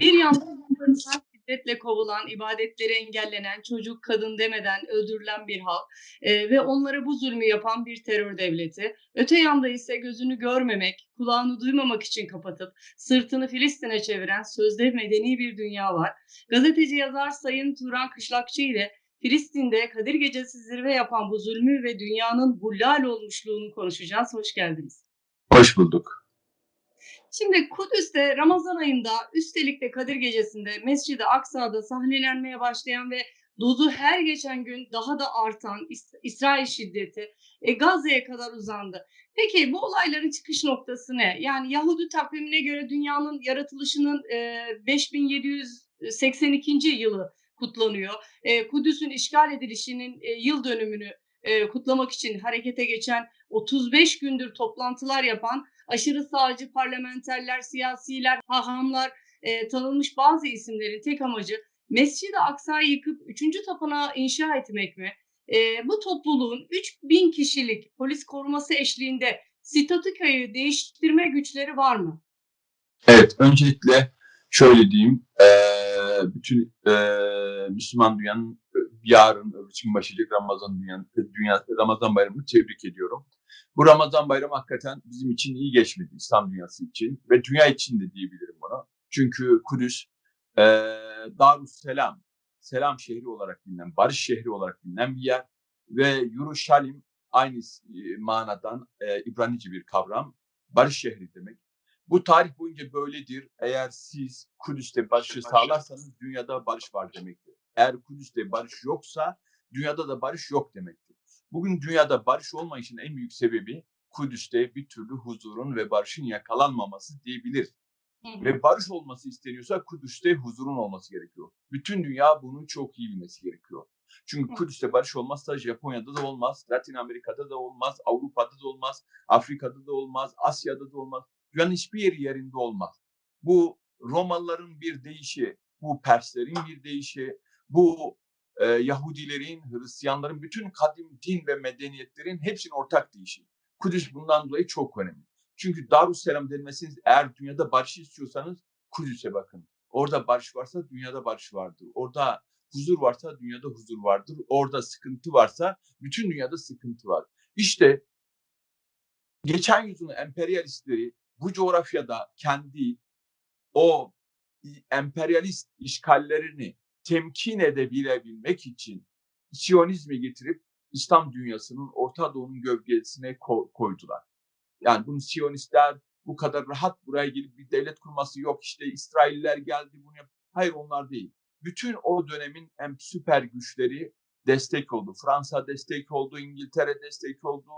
Bir yandan şiddetle kovulan, ibadetleri engellenen, çocuk, kadın demeden öldürülen bir halk eee, ve onlara bu zulmü yapan bir terör devleti. Öte yanda ise gözünü görmemek, kulağını duymamak için kapatıp sırtını Filistin'e çeviren sözde medeni bir dünya var. Gazeteci yazar Sayın Turan Kışlakçı ile Filistin'de Kadir Gecesi zirve yapan bu zulmü ve dünyanın bullal olmuşluğunu konuşacağız. Hoş geldiniz. Hoş bulduk. Şimdi Kudüs'te Ramazan ayında üstelik de Kadir Gecesi'nde Mescid-i Aksa'da sahnelenmeye başlayan ve dozu her geçen gün daha da artan İs- İsrail şiddeti e, Gazze'ye kadar uzandı. Peki bu olayların çıkış noktası ne? Yani Yahudi takvimine göre dünyanın yaratılışının e, 5782. yılı kutlanıyor. E, Kudüs'ün işgal edilişinin e, yıl dönümünü e, kutlamak için harekete geçen 35 gündür toplantılar yapan aşırı sağcı parlamenterler, siyasiler, hahamlar, e, tanınmış bazı isimlerin tek amacı Mescid-i Aksa'yı yıkıp 3. tapınağı inşa etmek mi? E, bu topluluğun 3000 kişilik polis koruması eşliğinde statükayı değiştirme güçleri var mı? Evet, öncelikle şöyle diyeyim, eee, bütün eee, Müslüman dünyanın e, yarın öbür gün başlayacak Ramazan dünyanın, dünya, Ramazan bayramını tebrik ediyorum. Bu Ramazan bayramı hakikaten bizim için iyi geçmedi, İslam dünyası için ve dünya için de diyebilirim bunu. Çünkü Kudüs, eee Darüsselam, selam şehri olarak bilinen, barış şehri olarak bilinen bir yer ve Yeruşalim aynı e, manadan e, İbranice bir kavram, barış şehri demek. Bu tarih boyunca böyledir. Eğer siz Kudüs'te barışı sağlarsanız dünyada barış var demektir. Eğer Kudüs'te barış yoksa dünyada da barış yok demektir. Bugün dünyada barış olmayışın en büyük sebebi Kudüs'te bir türlü huzurun ve barışın yakalanmaması diyebilir. Hı hı. Ve barış olması isteniyorsa Kudüs'te huzurun olması gerekiyor. Bütün dünya bunu çok iyi bilmesi gerekiyor. Çünkü. Kudüs'te barış olmazsa Japonya'da da olmaz, Latin Amerika'da da olmaz, Avrupa'da da olmaz, Afrika'da da olmaz, Asya'da da olmaz. Dünyanın hiçbir yeri yerinde olmaz. Bu Romalıların bir deyişi, bu Perslerin bir deyişi, bu e, Yahudilerin, Hristiyanların, bütün kadim din ve medeniyetlerin hepsinin ortak deyişi. Kudüs bundan dolayı çok önemli. Çünkü Darüsselam denmesiniz eğer dünyada barış istiyorsanız Kudüs'e bakın. Orada barış varsa dünyada barış vardır. Orada huzur varsa dünyada huzur vardır. Orada sıkıntı varsa bütün dünyada sıkıntı var. İşte geçen yüzyılın emperyalistleri bu coğrafyada kendi o emperyalist işgallerini temkin edebilebilmek için Siyonizmi getirip İslam dünyasının Orta Doğu'nun gölgesine ko- koydular. Yani bunu Siyonistler bu kadar rahat buraya gelip bir devlet kurması yok işte İsrailler geldi bunu yap. Hayır onlar değil. Bütün o dönemin en süper güçleri destek oldu. Fransa destek oldu, İngiltere destek oldu.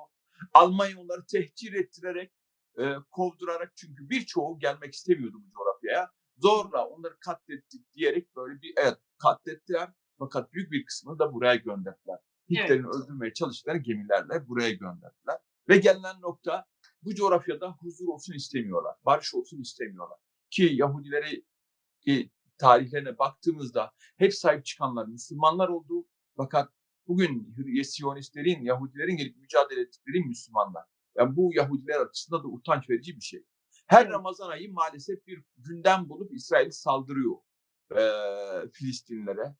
Almanya onları tehcir ettirerek, e, kovdurarak çünkü birçoğu gelmek istemiyordu bu coğrafyaya. Zorla onları katlettik diyerek böyle bir evet katlettiler fakat büyük bir kısmını da buraya gönderdiler. Hitler'in öldürmeye çalıştıkları gemilerle buraya gönderdiler. Ve gelinen nokta bu coğrafyada huzur olsun istemiyorlar. Barış olsun istemiyorlar. Ki Yahudilere e, tarihlerine baktığımızda hep sahip çıkanlar Müslümanlar oldu. Fakat bugün Siyonistlerin, Yahudilerin gelip mücadele ettikleri Müslümanlar. Yani bu Yahudiler açısından da utanç verici bir şey. Her Evet. Ramazan ayı maalesef bir gündem bulup İsrail saldırıyor eee Filistinlilere.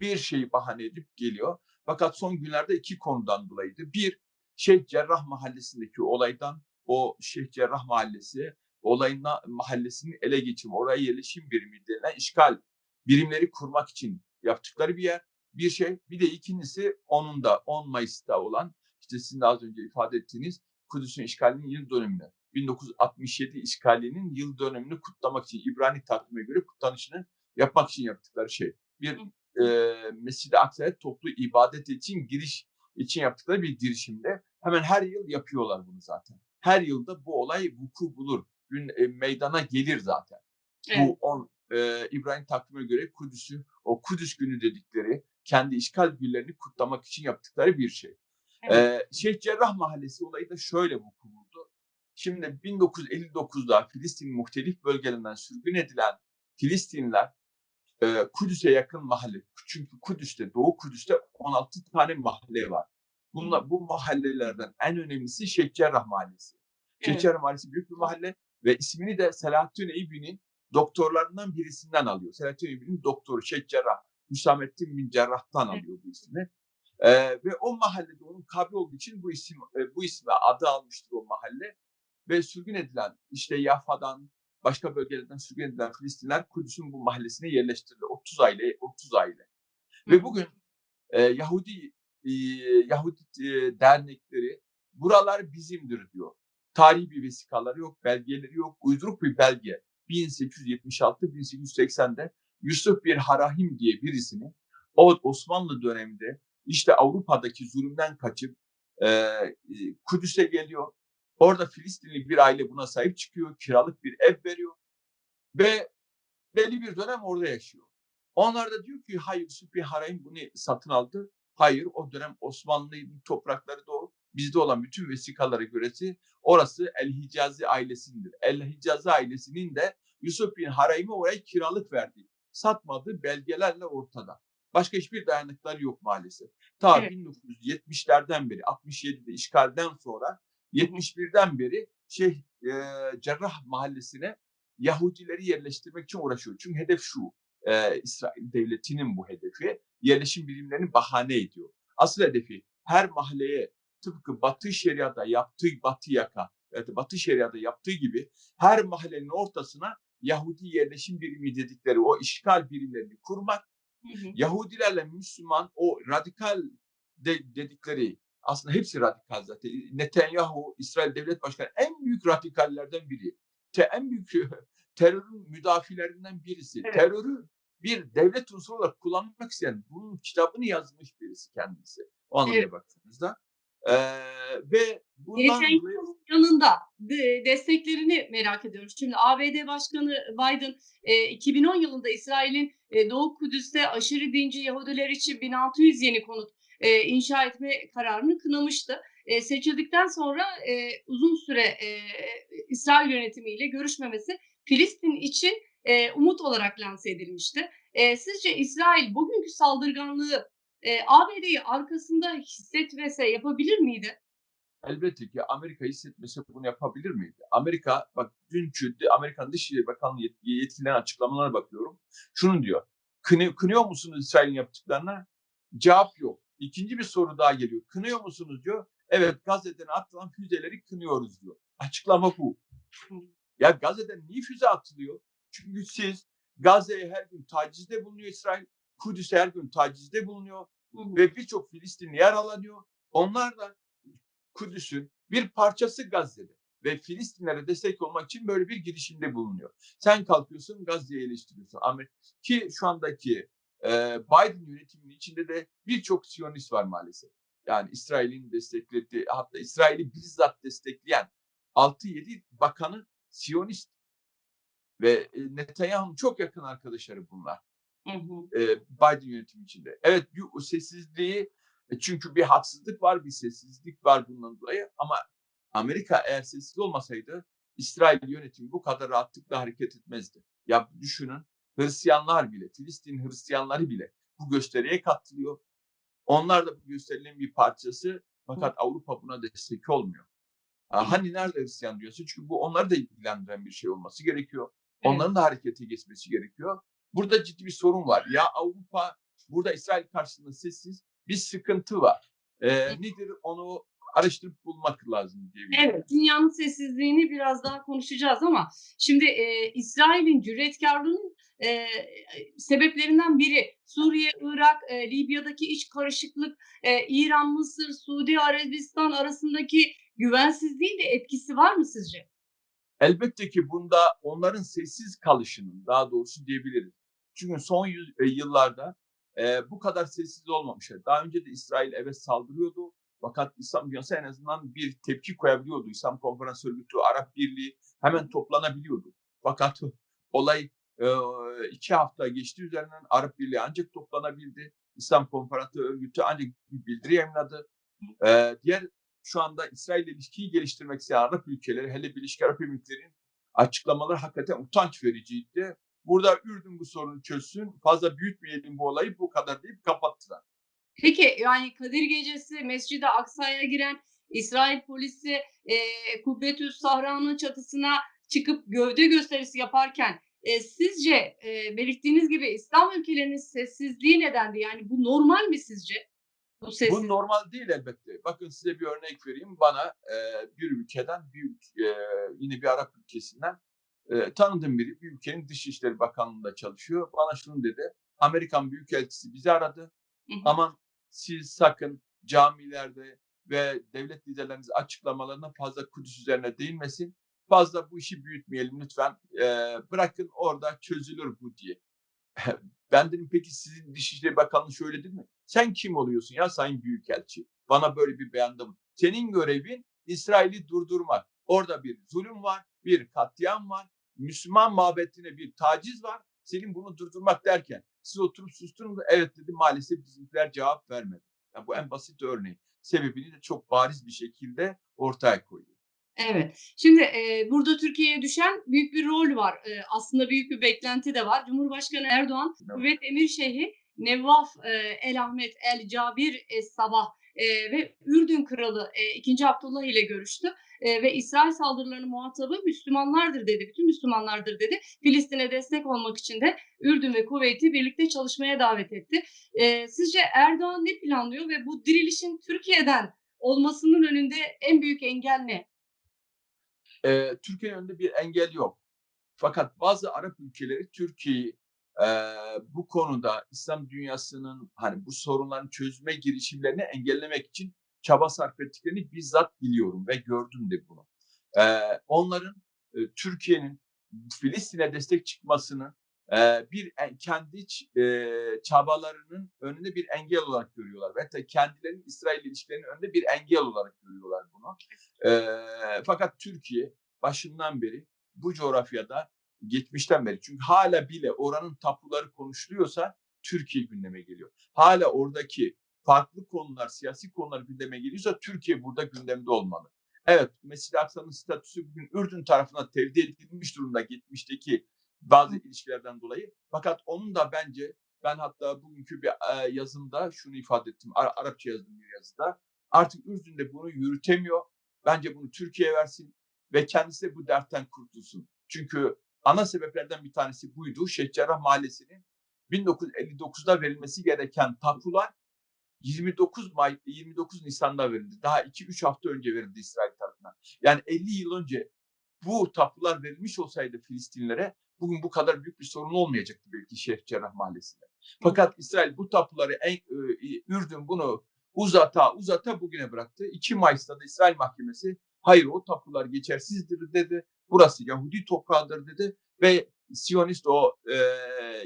Bir şeyi bahane edip geliyor. Fakat son günlerde iki konudan dolayıydı. Bir, Şeyh Cerrah mahallesindeki olaydan o Şeyh Cerrah mahallesi olayın mahallesinin ele geçirme, oraya yerleşim birimi işgal birimleri kurmak için yaptıkları bir yer. Bir şey. Bir de ikincisi onun da 10 Mayıs'ta olan işte sizin de az önce ifade ettiğiniz Kudüs'ün işgalinin yıl dönümünü 1967 işgalinin yıl dönümünü kutlamak için İbrani takvime göre kutlanışını yapmak için yaptıkları şey. Bir e, Mescid-i Aksa'ya toplu ibadet için giriş için yaptıkları bir girişimde hemen her yıl yapıyorlar bunu zaten. Her yılda bu olay vuku bulur. Gün e, meydana gelir zaten. Evet. Bu on e, İbrahim takvime göre Kudüs'ü o Kudüs günü dedikleri kendi işgal günlerini kutlamak için yaptıkları bir şey. Evet. Ee, Şeyh Cerrah Mahallesi olayı da şöyle vuku buldu. Şimdi 1959'da Filistin muhtelif bölgelerinden sürgün edilen Filistinliler e, Kudüs'e yakın mahalle. Çünkü Kudüs'te, Doğu Kudüs'te 16 tane mahalle var. Bunlar, bu mahallelerden en önemlisi Şeyh Cerrah Mahallesi. Evet. Cerrah Mahallesi büyük bir mahalle ve ismini de Selahattin Eyyubi'nin doktorlarından birisinden alıyor. Selahattin Eyyubi'nin doktoru, Şeyh Cerrah, Hüsamettin bin Cerrah'tan alıyor bu ismi. Ee, ve o mahallede onun kabri olduğu için bu isim e, bu isme adı almıştır o mahalle. Ve sürgün edilen işte Yafa'dan başka bölgelerden sürgün edilen Filistinler Kudüs'ün bu mahallesine yerleştirildi. 30 aile, 30 aile. Ve bugün e, Yahudi e, Yahudi e, dernekleri buralar bizimdir diyor. Tarihi bir vesikaları yok, belgeleri yok. Uyduruk bir belge 1876-1880'de Yusuf bir Harahim diye birisini o Osmanlı döneminde işte Avrupa'daki zulümden kaçıp e, e, Kudüs'e geliyor. Orada Filistinli bir aile buna sahip çıkıyor. Kiralık bir ev veriyor. Ve belli bir dönem orada yaşıyor. Onlar da diyor ki hayır bir Harahim bunu satın aldı. Hayır o dönem Osmanlı'nın toprakları da o. Bizde olan bütün vesikalara göresi orası El Hicazi ailesindir. El Hicazi ailesinin de Yusuf bin Harahim'e oraya kiralık verdiği, satmadığı belgelerle ortada. Başka hiçbir dayanıkları yok maalesef. Ta Evet. 1970'lerden beri, 67'de işgalden sonra 71'den beri şey e, Cerrah mahallesine Yahudileri yerleştirmek için uğraşıyor. Çünkü hedef şu, e, İsrail devletinin bu hedefi yerleşim birimlerini bahane ediyor. Asıl hedefi her mahalleye tıpkı Batı Şeria'da yaptığı Batı yaka, evet, Batı Şeria'da yaptığı gibi her mahallenin ortasına Yahudi yerleşim birimi dedikleri o işgal birimlerini kurmak Hı hı. Yahudilerle Müslüman o radikal de- dedikleri aslında hepsi radikal zaten. Netanyahu İsrail Devlet Başkanı en büyük radikallerden biri. Te, en büyük terörün müdafilerinden birisi. Evet. Terörü bir devlet unsuru olarak kullanmak isteyen bunun kitabını yazmış birisi kendisi. O anlamda Evet. baktığınızda. Ee, ve bundan dolayı yanında de- desteklerini merak ediyoruz. Şimdi ABD Başkanı Biden e, 2010 yılında İsrail'in e, Doğu Kudüs'te aşırı dinci Yahudiler için 1600 yeni konut e, inşa etme kararını kınamıştı. E, seçildikten sonra e, uzun süre e, İsrail yönetimiyle görüşmemesi Filistin için e, umut olarak lanse edilmişti. E, sizce İsrail bugünkü saldırganlığı e, ABD'yi arkasında hissetmese yapabilir miydi? elbette ki Amerika hissetmese bunu yapabilir miydi? Amerika bak dünkü de- Amerikan Dışişleri Bakanlığı yet- yetkililerinin açıklamalarına bakıyorum. Şunu diyor. Kını, kınıyor musunuz İsrail'in yaptıklarına? Cevap yok. İkinci bir soru daha geliyor. Kınıyor musunuz diyor. Evet Gazze'den atılan füzeleri kınıyoruz diyor. Açıklama bu. Ya Gazze'den niye füze atılıyor? Çünkü siz Gazze'ye her gün tacizde bulunuyor İsrail. Kudüs'e her gün tacizde bulunuyor ve birçok Filistinli yaralanıyor. Onlar da Kudüs'ün bir parçası Gazze'de ve Filistinlere destek olmak için böyle bir girişimde bulunuyor. Sen kalkıyorsun Gazze'yi eleştiriyorsun. Ki şu andaki e, Biden yönetiminin içinde de birçok Siyonist var maalesef. Yani İsrail'in desteklediği hatta İsrail'i bizzat destekleyen 6-7 bakanı Siyonist ve e, Netanyahu'nun çok yakın arkadaşları bunlar Hı hı. e, Biden yönetimi içinde. Evet bir sessizliği e, çünkü bir haksızlık var, bir sessizlik var bundan dolayı ama Amerika eğer sessiz olmasaydı İsrail yönetimi bu kadar rahatlıkla hareket etmezdi. Ya düşünün Hristiyanlar bile, Filistin Hristiyanları bile bu gösteriye katılıyor. Onlar da bu gösterinin bir parçası fakat Avrupa buna destek olmuyor. Ha, Hani nerede Hristiyan diyorsun? Çünkü bu onları da ilgilendiren bir şey olması gerekiyor. Evet. Onların da harekete geçmesi gerekiyor. Burada ciddi bir sorun var. Ya Avrupa burada İsrail karşısında sessiz bir sıkıntı var. Ee, nedir onu araştırıp bulmak lazım diyebilirim. Evet, dünyanın sessizliğini biraz daha konuşacağız ama şimdi e, İsrail'in cüretkarlığının e, sebeplerinden biri Suriye, Irak, e, Libya'daki iç karışıklık, e, İran, Mısır, Suudi Arabistan arasındaki güvensizliğin de etkisi var mı sizce? Elbette ki bunda onların sessiz kalışının daha doğrusu diyebiliriz. Çünkü son yüz, e, yıllarda e, bu kadar sessiz olmamış. Daha önce de İsrail evet saldırıyordu. Fakat İslam dünyası en azından bir tepki koyabiliyordu. İslam Konferans Örgütü, Arap Birliği hemen toplanabiliyordu. Fakat olay e, iki hafta geçti üzerinden Arap Birliği ancak toplanabildi. İslam Konferans Örgütü ancak bir bildiri yayınladı. E, diğer şu anda İsrail ile ilişkiyi geliştirmek isteyen Arap ülkeleri, hele Birleşik Arap Emirlikleri'nin açıklamaları hakikaten utanç vericiydi. Burada Ürdün bu sorunu çözsün, fazla büyütmeyelim bu olayı, bu kadar deyip kapattılar. Peki yani Kadir Gecesi Mescid-i Aksa'ya giren İsrail polisi e, Kubbetüs Sahra'nın çatısına çıkıp gövde gösterisi yaparken eee, sizce, eee, belirttiğiniz gibi İslam ülkelerinin sessizliği nedendi? Yani bu normal mi sizce? Bu Bu sessizlik. normal değil elbette. Bakın size bir örnek vereyim. Bana eee, bir ülkeden, bir eee, yine bir Arap ülkesinden eee, tanıdığım biri bir ülkenin Dışişleri Bakanlığı'nda çalışıyor. Bana şunu dedi. Amerikan Büyükelçisi bizi aradı. Hı hı. Aman siz sakın camilerde ve devlet liderleriniz açıklamalarına fazla Kudüs üzerine değinmesin. Fazla bu işi büyütmeyelim lütfen. Eee, bırakın orada çözülür bu diye. Ben dedim peki sizin Dışişleri Bakanlığı şöyle değil mi? Sen kim oluyorsun ya Sayın Büyükelçi? Bana böyle bir beyanda mı? Senin görevin İsrail'i durdurmak. Orada bir zulüm var, bir katliam var, Müslüman mabetine bir taciz var. Senin bunu durdurmak derken siz oturup sustunuz. Evet dedi maalesef bizimkiler cevap vermedi. Ya bu en basit örneği. Sebebini de çok bariz bir şekilde ortaya koyuyor. Evet. Şimdi, eee, burada Türkiye'ye düşen büyük bir rol var. Eee, aslında büyük bir beklenti de var. Cumhurbaşkanı Erdoğan, Evet. Kuveyt Emir Şeyhi Nevvaf eee, El Ahmet El Cabir Es Sabah eee, ve Ürdün Kralı eee, 2. Abdullah ile görüştü. Eee, ve İsrail saldırılarının muhatabı Müslümanlardır dedi. Bütün Müslümanlardır dedi. Filistin'e destek olmak için de Ürdün ve Kuveyt'i birlikte çalışmaya davet etti. Eee, sizce Erdoğan ne planlıyor ve bu dirilişin Türkiye'den olmasının önünde en büyük engel ne? Eee, Türkiye'nin önünde bir engel yok. Fakat bazı Arap ülkeleri Türkiye'yi eee, bu konuda İslam dünyasının hani bu sorunların çözme girişimlerini engellemek için çaba sarf ettiklerini bizzat biliyorum ve gördüm de bunu. Eee, onların e, Türkiye'nin Filistin'e destek çıkmasını eee, bir en- kendi eee, çabalarının önünde bir engel olarak görüyorlar. Ve hatta kendilerinin İsrail ilişkilerinin önünde bir engel olarak görüyorlar bunu. Eee, fakat Türkiye başından beri bu coğrafyada geçmişten beri çünkü hala bile oranın tapuları konuşuluyorsa Türkiye gündeme geliyor. Hala oradaki farklı konular, siyasi konular gündeme geliyorsa Türkiye burada gündemde olmalı. Evet, Mescid-i Aksa'nın statüsü bugün Ürdün tarafına tevdi edilmiş durumda geçmişteki bazı ilişkilerden dolayı. Fakat onun da bence ben hatta bugünkü bir e, yazımda şunu ifade ettim. Ar- Arapça yazdım bir yazıda. Artık Ürdün de bunu yürütemiyor. Bence bunu Türkiye'ye versin ve kendisi de bu dertten kurtulsun. Çünkü ana sebeplerden bir tanesi buydu. Şeyh Cerrah Mahallesi'nin 1959'da verilmesi gereken tapular 29 May 29 Nisan'da verildi. Daha 2-3 hafta önce verildi İsrail tarafından. Yani 50 yıl önce bu tapular verilmiş olsaydı Filistinlilere bugün bu kadar büyük bir sorun olmayacaktı belki Şeyh Cerrah Mahallesi'nde. Fakat İsrail bu tapuları en, e, Ürdün bunu uzata uzata bugüne bıraktı. 2 Mayıs'ta da İsrail Mahkemesi hayır o tapular geçersizdir dedi. Burası Yahudi toprağıdır dedi ve Siyonist o e,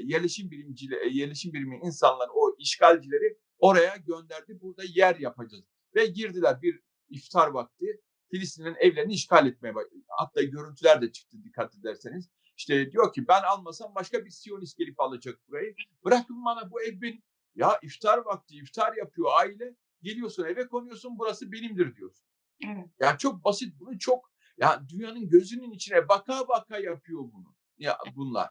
yerleşim birimcili yerleşim birimi insanlar o işgalcileri oraya gönderdi. Burada yer yapacağız. Ve girdiler bir iftar vakti Filistin'in evlerini işgal etmeye başladı. Hatta görüntüler de çıktı dikkat ederseniz. İşte diyor ki ben almasam başka bir Siyonist gelip alacak burayı. Bırakın bana bu ev benim. Ya iftar vakti iftar yapıyor aile. Geliyorsun eve konuyorsun burası benimdir diyorsun. Evet. Yani çok basit bunu çok ya dünyanın gözünün içine baka baka yapıyor bunu. Ya bunlar.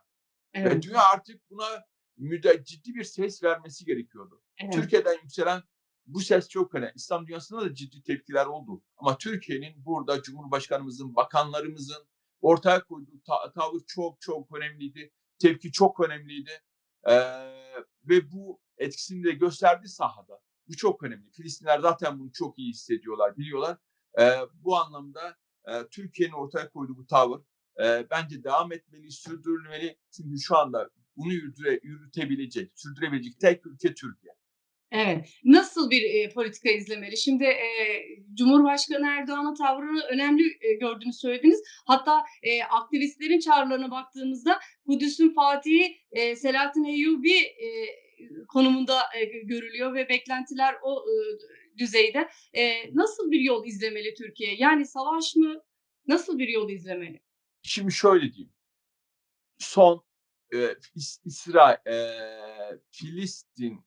Ve Evet. dünya artık buna müde, ciddi bir ses vermesi gerekiyordu. Evet. Türkiye'den yükselen bu ses çok önemli. İslam dünyasında da ciddi tepkiler oldu. Ama Türkiye'nin burada Cumhurbaşkanımızın, bakanlarımızın ortaya koyduğu ta- tavır çok çok önemliydi. Tepki çok önemliydi. Ee, ve bu etkisini de gösterdi sahada. Bu çok önemli. Filistinler zaten bunu çok iyi hissediyorlar, biliyorlar. Ee, bu anlamda e, Türkiye'nin ortaya koyduğu bu tavır e, bence devam etmeli, sürdürülmeli. Çünkü şu anda bunu yürüte, yürütebilecek, sürdürebilecek tek ülke Türkiye. Evet. Nasıl bir, eee, politika izlemeli? Şimdi, eee, Cumhurbaşkanı Erdoğan'ın tavrını önemli, eee, gördüğünü söylediniz. Hatta, eee, aktivistlerin çağrılarına baktığımızda Kudüs'ün fatihi, eee, Selahattin Eyyubi, eee, konumunda, gö görülüyor ve beklentiler o, ııı, düzeyde. Eee, nasıl bir yol izlemeli Türkiye? Yani savaş mı? Nasıl bir yol izlemeli? Şimdi şöyle diyeyim. Son e, İs- İsrail, e, Filistin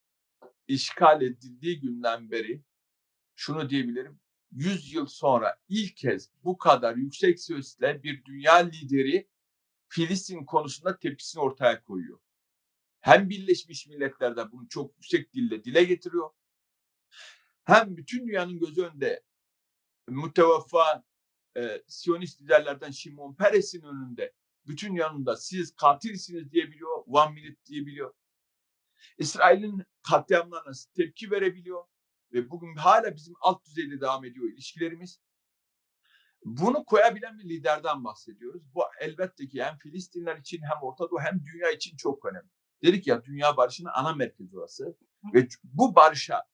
işgal edildiği günden beri şunu diyebilirim. 100 yıl sonra ilk kez bu kadar yüksek sesle bir dünya lideri Filistin konusunda tepkisini ortaya koyuyor. Hem Birleşmiş Milletler'de bunu çok yüksek dille dile getiriyor. Hem bütün dünyanın gözü önünde mütevaffa e, Siyonist liderlerden Şimon Peres'in önünde bütün yanında siz katilsiniz diyebiliyor, one minute diyebiliyor. İsrail'in katliamlarına tepki verebiliyor ve bugün hala bizim alt düzeyde devam ediyor ilişkilerimiz. Bunu koyabilen bir liderden bahsediyoruz. Bu elbette ki hem Filistinler için hem Orta Doğu hem dünya için çok önemli. Dedik ya dünya barışının ana merkezi orası ve bu barışa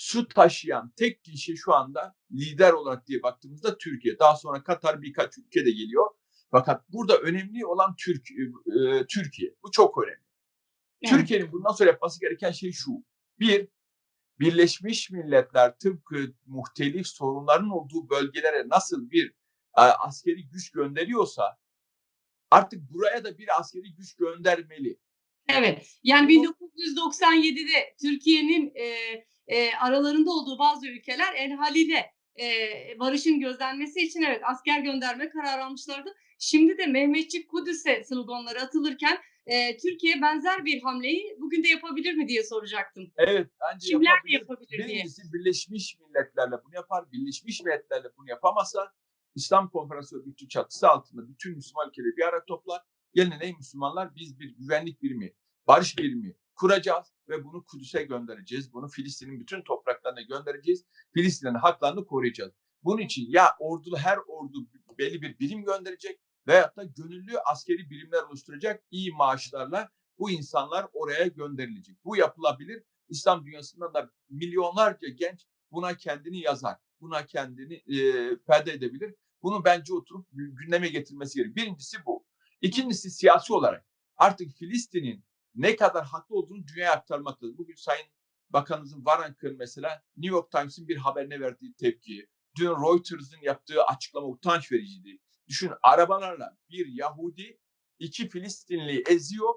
su taşıyan tek kişi şu anda lider olarak diye baktığımızda Türkiye. Daha sonra Katar birkaç ülke de geliyor. Fakat burada önemli olan Türk, e, Türkiye. Bu çok önemli. Evet. Türkiye'nin bundan sonra yapması gereken şey şu. Bir, Birleşmiş Milletler tıpkı muhtelif sorunların olduğu bölgelere nasıl bir e, askeri güç gönderiyorsa artık buraya da bir askeri güç göndermeli. Evet. Yani Bu- 1997'de Türkiye'nin e, e, aralarında olduğu bazı ülkeler El Halil'e e, barışın gözlenmesi için evet asker gönderme kararı almışlardı. Şimdi de Mehmetçik Kudüs'e sloganları atılırken e, Türkiye benzer bir hamleyi bugün de yapabilir mi diye soracaktım. Evet bence Kimler yapabilir. yapabilir diye. Birincisi Birleşmiş Milletler'le bunu yapar. Birleşmiş Milletler'le bunu yapamazsa İslam Konferansı Örgütü çatısı altında bütün Müslüman ülkeleri bir araya toplar. Gelin ey Müslümanlar biz bir güvenlik birimi, barış birimi kuracağız ve bunu Kudüs'e göndereceğiz. Bunu Filistin'in bütün topraklarına göndereceğiz. Filistin'in haklarını koruyacağız. Bunun için ya ordulu her ordu belli bir birim gönderecek veyahut da gönüllü askeri birimler oluşturacak iyi maaşlarla bu insanlar oraya gönderilecek. Bu yapılabilir. İslam dünyasından da milyonlarca genç buna kendini yazar. Buna kendini e, feda edebilir. Bunu bence oturup gü- gündeme getirmesi gerekiyor. Birincisi bu. İkincisi siyasi olarak artık Filistin'in ne kadar haklı olduğunu dünyaya aktarmak lazım. Bugün Sayın Bakanımızın Varank'ın mesela New York Times'in bir haberine verdiği tepki, dün Reuters'ın yaptığı açıklama utanç vericiydi. Düşün arabalarla bir Yahudi iki Filistinliyi eziyor.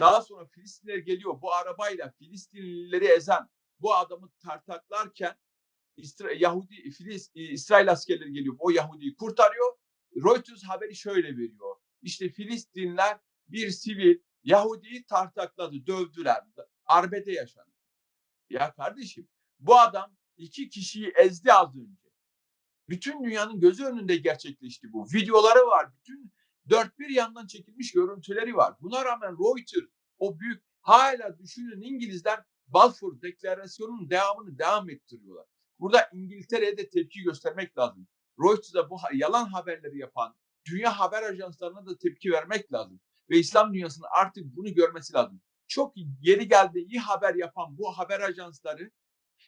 Daha sonra Filistinliler geliyor bu arabayla Filistinlileri ezen bu adamı tartaklarken İsra- Yahudi Filis, İsrail askerleri geliyor o Yahudi'yi kurtarıyor. Reuters haberi şöyle veriyor. İşte Filistinler bir sivil Yahudi'yi tartakladı, dövdüler. Arbede yaşandı. Ya kardeşim bu adam iki kişiyi ezdi az önce. Bütün dünyanın gözü önünde gerçekleşti bu. Videoları var. Bütün dört bir yandan çekilmiş görüntüleri var. Buna rağmen Reuters o büyük hala düşünün İngilizler Balfour Deklarasyonu'nun devamını devam ettiriyorlar. Burada İngiltere'ye de tepki göstermek lazım. Reuters'a bu yalan haberleri yapan dünya haber ajanslarına da tepki vermek lazım. Ve İslam dünyasının artık bunu görmesi lazım. Çok yeri geldi iyi haber yapan bu haber ajansları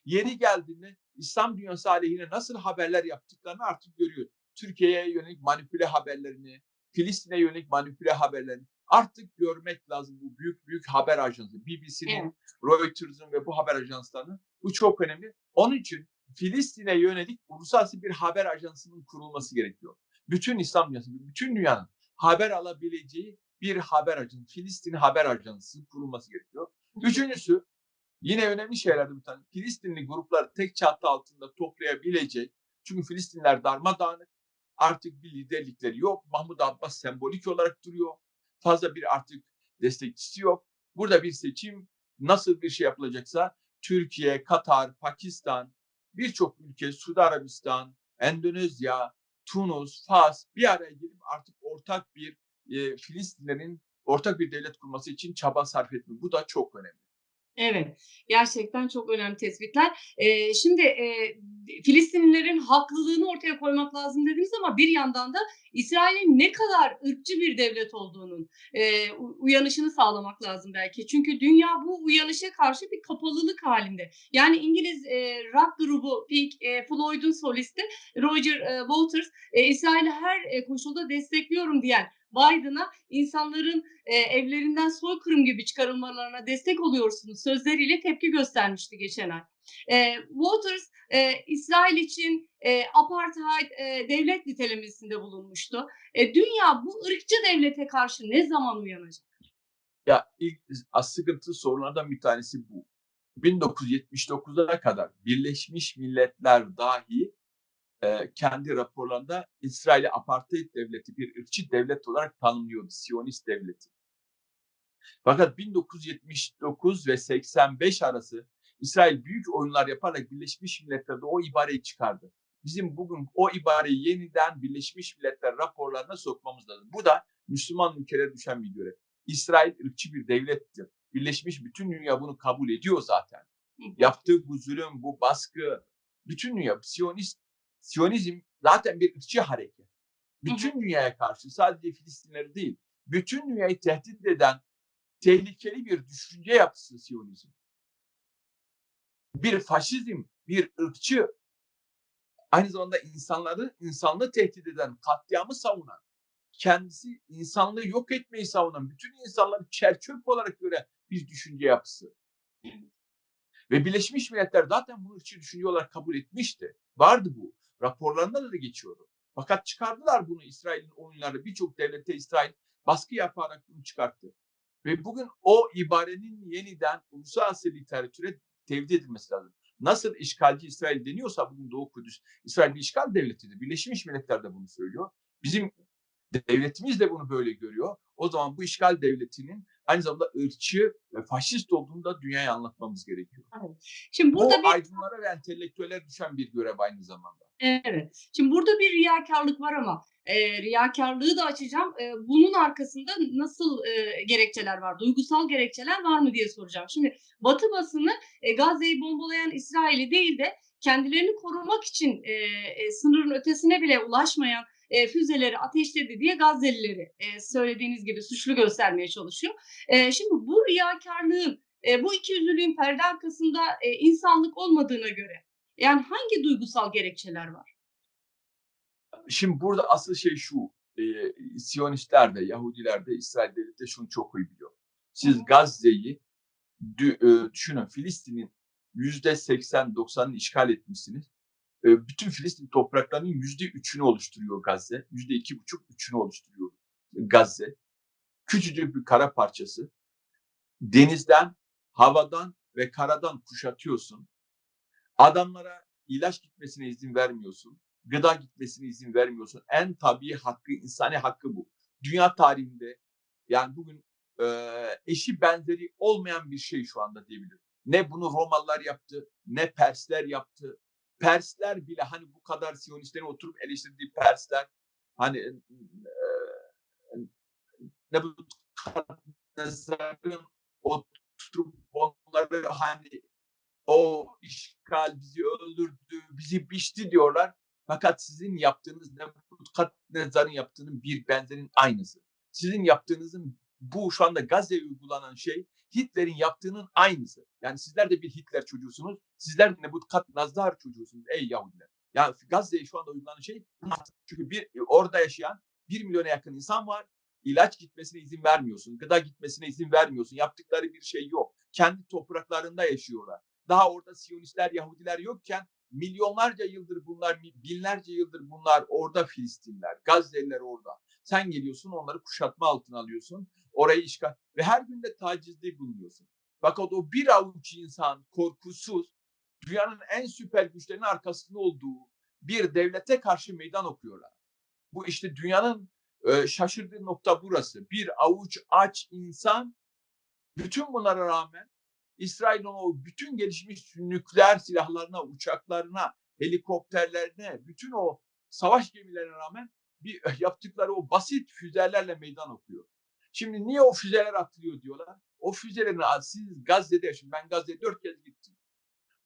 yeri geldiğinde İslam dünyası aleyhine nasıl haberler yaptıklarını artık görüyor. Türkiye'ye yönelik manipüle haberlerini, Filistin'e yönelik manipüle haberlerini artık görmek lazım bu büyük büyük haber ajansı. BBC'nin, Evet. Reuters'ın ve bu haber ajanslarının. Bu çok önemli. Onun için Filistin'e yönelik uluslararası bir haber ajansının kurulması gerekiyor. Bütün İslam dünyası, bütün dünyanın haber alabileceği bir haber ajansı, Filistin haber ajansı kurulması gerekiyor. Üçüncüsü yine önemli şeylerden bir tane. Filistinli grupları tek çatı altında toplayabilecek. Çünkü Filistinler darmadağınık. Artık bir liderlikleri yok. Mahmut Abbas sembolik olarak duruyor. Fazla bir artık destekçisi yok. Burada bir seçim nasıl bir şey yapılacaksa Türkiye, Katar, Pakistan, birçok ülke, Suudi Arabistan, Endonezya, Tunus, Fas bir araya gelip artık ortak bir e, Filistinlerin ortak bir devlet kurması için çaba sarf etme. Bu da çok önemli. Evet, gerçekten çok önemli tespitler. Ee, şimdi e, Filistinlilerin haklılığını ortaya koymak lazım dediniz ama bir yandan da İsrail'in ne kadar ırkçı bir devlet olduğunun e, uyanışını sağlamak lazım belki. Çünkü dünya bu uyanışa karşı bir kapalılık halinde. Yani İngiliz e, rock grubu Pink e, Floyd'un solisti Roger e, Waters e, İsrail'i her e, koşulda destekliyorum diyen Biden'a insanların e, evlerinden soykırım gibi çıkarılmalarına destek oluyorsunuz sözleriyle tepki göstermişti geçen ay. E, Waters e, İsrail için e, apartheid e, devlet nitelemesinde bulunmuştu. E, dünya bu ırkçı devlete karşı ne zaman uyanacak? Ya ilk sıkıntı sorunlardan bir tanesi bu. 1979'a kadar Birleşmiş Milletler dahi e, kendi raporlarında İsrail'i apartheid devleti, bir ırkçı devlet olarak tanımlıyordu, Siyonist devleti. Fakat 1979 ve 85 arası İsrail büyük oyunlar yaparak Birleşmiş Milletler'de o ibareyi çıkardı. bizim bugün o ibareyi yeniden Birleşmiş Milletler raporlarına sokmamız lazım. Bu da Müslüman ülkelere düşen bir görev. İsrail ırkçı bir devlettir. Birleşmiş bütün dünya bunu kabul ediyor zaten. Yaptığı bu zulüm, bu baskı, bütün dünya, Siyonist, Siyonizm zaten bir ırkçı hareket. Bütün dünyaya karşı sadece Filistinleri değil, bütün dünyayı tehdit eden tehlikeli bir düşünce yapısı Siyonizm. Bir faşizm, bir ırkçı, aynı zamanda insanları, insanlığı tehdit eden, katliamı savunan, kendisi insanlığı yok etmeyi savunan, bütün insanları çerçöp olarak gören bir düşünce yapısı. Ve Birleşmiş Milletler zaten bunu ırkçı düşünce olarak kabul etmişti. Vardı bu. Raporlarında da geçiyordu. Fakat çıkardılar bunu İsrail'in oyunları. Birçok devlete İsrail baskı yaparak bunu çıkarttı. Ve bugün o ibarenin yeniden uluslararası literatüre tevdi edilmesi lazım. Nasıl işgalci İsrail deniyorsa bugün Doğu Kudüs, İsrail bir işgal devletidir. Birleşmiş Milletler de bunu söylüyor. Bizim devletimiz de bunu böyle görüyor. O zaman bu işgal devletinin aynı zamanda ırkçı ve faşist olduğunu da dünyaya anlatmamız gerekiyor. Şimdi Bu burada bir aydınlara ve entelektüeller düşen bir görev aynı zamanda. Evet. Şimdi burada bir riyakarlık var ama e, riyakarlığı da açacağım. E, bunun arkasında nasıl e, gerekçeler var? Duygusal gerekçeler var mı diye soracağım. Şimdi Batı basını e, Gazze'yi bombalayan İsrail'i değil de kendilerini korumak için e, e, sınırın ötesine bile ulaşmayan e, füzeleri ateşledi diye Gazze'lileri e, söylediğiniz gibi suçlu göstermeye çalışıyor. E, şimdi bu riyakarlığın, e, bu ikiyüzlülüğün perde arkasında e, insanlık olmadığına göre yani hangi duygusal gerekçeler var? Şimdi burada asıl şey şu. E, Siyonistler de, Yahudiler de, İsrail devleti de şunu çok iyi biliyor. Siz. Gazze'yi dü- e, düşünün Filistin'in yüzde 80-90'ını işgal etmişsiniz. E, bütün Filistin topraklarının yüzde üçünü oluşturuyor Gazze. Yüzde iki buçuk üçünü oluşturuyor Gazze. Küçücük bir kara parçası. Denizden, havadan ve karadan kuşatıyorsun. Adamlara ilaç gitmesine izin vermiyorsun. Gıda gitmesine izin vermiyorsun. En tabii hakkı, insani hakkı bu. Dünya tarihinde yani bugün e, eşi benzeri olmayan bir şey şu anda diyebilirim. Ne bunu Romalılar yaptı, ne Persler yaptı. Persler bile hani bu kadar Siyonistlerin oturup eleştirdiği Persler hani e, ne bu oturup onları hani o işgal bizi öldürdü, bizi biçti diyorlar. Fakat sizin yaptığınız Nebukadnezar'ın yaptığının bir benzerinin aynısı. Sizin yaptığınızın bu şu anda Gazze'ye uygulanan şey Hitler'in yaptığının aynısı. Yani sizler de bir Hitler çocuğusunuz. Sizler de Nebukadnezar çocuğusunuz ey Yahudiler. Yani Gazze'ye şu anda uygulanan şey çünkü bir orada yaşayan bir milyona yakın insan var. İlaç gitmesine izin vermiyorsun. Gıda gitmesine izin vermiyorsun. Yaptıkları bir şey yok. Kendi topraklarında yaşıyorlar. Daha orada Siyonistler, Yahudiler yokken milyonlarca yıldır bunlar, binlerce yıldır bunlar orada Filistinler, Gazze'liler orada. Sen geliyorsun onları kuşatma altına alıyorsun. Orayı işgal ve her gün de tacizde bulunuyorsun. Fakat o bir avuç insan korkusuz dünyanın en süper güçlerinin arkasında olduğu bir devlete karşı meydan okuyorlar. Bu işte dünyanın e, şaşırdığı nokta burası. Bir avuç aç insan bütün bunlara rağmen İsrail'in o bütün gelişmiş nükleer silahlarına, uçaklarına, helikopterlerine, bütün o savaş gemilerine rağmen bir yaptıkları o basit füzelerle meydan okuyor. Şimdi niye o füzeler atılıyor diyorlar? O füzelerin siz Gazze'de yaşın. Ben Gazze'ye dört kez gittim.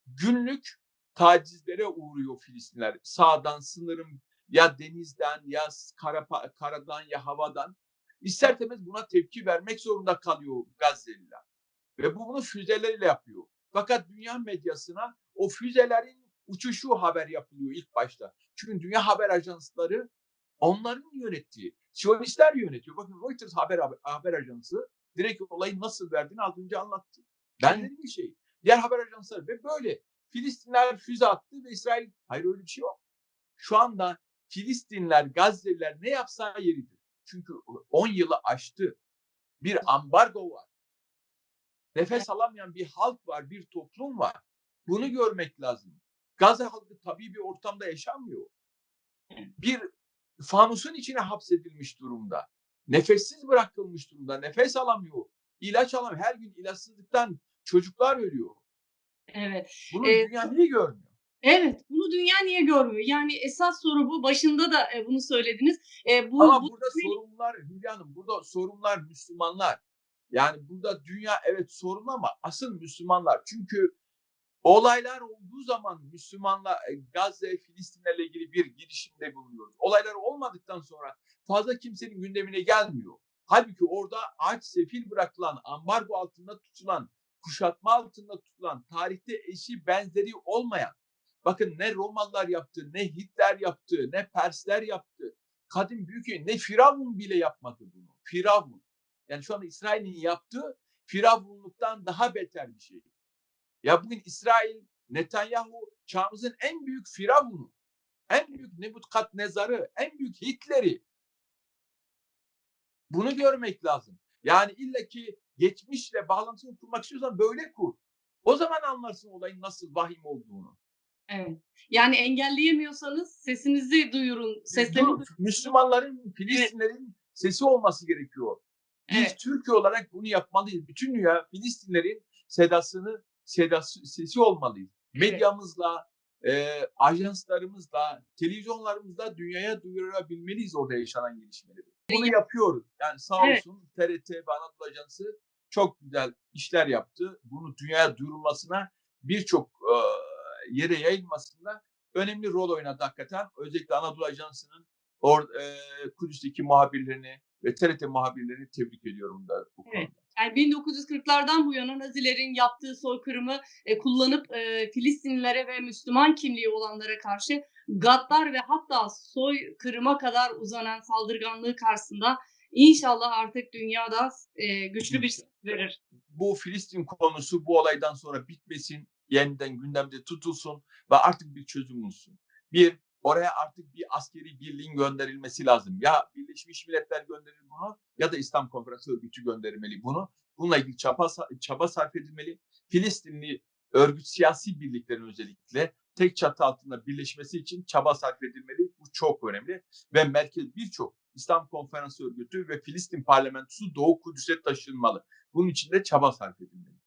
Günlük tacizlere uğruyor Filistinler. Sağdan sınırım ya denizden ya kara, karadan ya havadan. İster istemez buna tepki vermek zorunda kalıyor Gazze'liler. Ve bu bunu füzeleriyle yapıyor. Fakat dünya medyasına o füzelerin uçuşu haber yapılıyor ilk başta. Çünkü dünya haber ajansları onların yönettiği, Siyonistler yönetiyor. Bakın Reuters haber, haber ajansı direkt olayın nasıl verdiğini az önce anlattı. Benzeri bir şey. Diğer haber ajansları ve böyle Filistinler füze attı ve İsrail hayır öyle bir şey yok. Şu anda Filistinler, Gazze'liler ne yapsa yeridir. Çünkü 10 yılı aştı. Bir ambargo var. Nefes alamayan bir halk var, bir toplum var. Bunu görmek lazım. Gazze halkı tabii bir ortamda yaşamıyor. Bir fanusun içine hapsedilmiş durumda. Nefessiz bırakılmış durumda. Nefes alamıyor. İlaç alamıyor. Her gün ilaçsızlıktan çocuklar ölüyor. Evet. Bunu Ee, dünya niye görmüyor? Evet, bunu dünya niye görmüyor? Yani esas soru bu. Başında da, bunu söylediniz. Eee, bu Ama bu burada sorumlular Hülya Hanım, burada sorumlular Müslümanlar. Yani burada dünya evet sorumlu ama asıl Müslümanlar. Çünkü olaylar olduğu zaman Müslümanlar e, Gazze, Filistinlerle ilgili bir girişimde bulunuyoruz. Olaylar olmadıktan sonra fazla kimsenin gündemine gelmiyor. Halbuki orada aç sefil bırakılan, ambargo altında tutulan, kuşatma altında tutulan, tarihte eşi benzeri olmayan, bakın ne Romalılar yaptı, ne Hitler yaptı, ne Persler yaptı. Kadim büyük ne Firavun bile yapmadı bunu. Firavun. Yani şu anda İsrail'in yaptığı Firavunluktan daha beter bir şey. Ya bugün İsrail, Netanyahu çağımızın en büyük Firavunu, en büyük Nebukadnezar'ı, en büyük Hitler'i. Bunu görmek lazım. Yani illa ki geçmişle bağlantısını kurmak istiyorsan böyle kur. O zaman anlarsın olayın nasıl vahim olduğunu. Evet. Yani engelleyemiyorsanız sesinizi duyurun. Seslerini Dur, Müslümanların, Filistinlerin sesi olması gerekiyor. Biz Evet. Türkiye olarak bunu yapmalıyız. Bütün dünya Filistinlerin sedasını, sedası, sesi olmalıyız. Evet. Medyamızla, e, ajanslarımızla, televizyonlarımızla dünyaya duyurabilmeliyiz orada yaşanan gelişmeleri. Bunu yapıyoruz. Yani sağ Evet. olsun TRT ve Anadolu Ajansı çok güzel işler yaptı. Bunu dünyaya duyurulmasına birçok e, yere yayılmasında önemli rol oynadı hakikaten. Özellikle Anadolu Ajansı'nın or, e, Kudüs'teki muhabirlerini ve TRT muhabirlerini tebrik ediyorum da bu Evet. konuda. Yani 1940'lardan bu yana Nazilerin yaptığı soykırımı e, kullanıp e, Filistinlilere ve Müslüman kimliği olanlara karşı gaddar ve hatta soykırıma kadar uzanan saldırganlığı karşısında inşallah artık dünyada e, güçlü bir ses verir. Bu Filistin konusu bu olaydan sonra bitmesin, yeniden gündemde tutulsun ve artık bir çözüm bulsun. Bir, oraya artık bir askeri birliğin gönderilmesi lazım. Ya Birleşmiş Milletler gönderir bunu ya da İslam Konferansı Örgütü göndermeli bunu. Bununla ilgili çaba, çaba sarf edilmeli. Filistinli örgüt siyasi birliklerin özellikle tek çatı altında birleşmesi için çaba sarf edilmeli. Bu çok önemli. Ve merkez birçok İslam Konferansı Örgütü ve Filistin Parlamentosu Doğu Kudüs'e taşınmalı. Bunun için de çaba sarf edilmeli.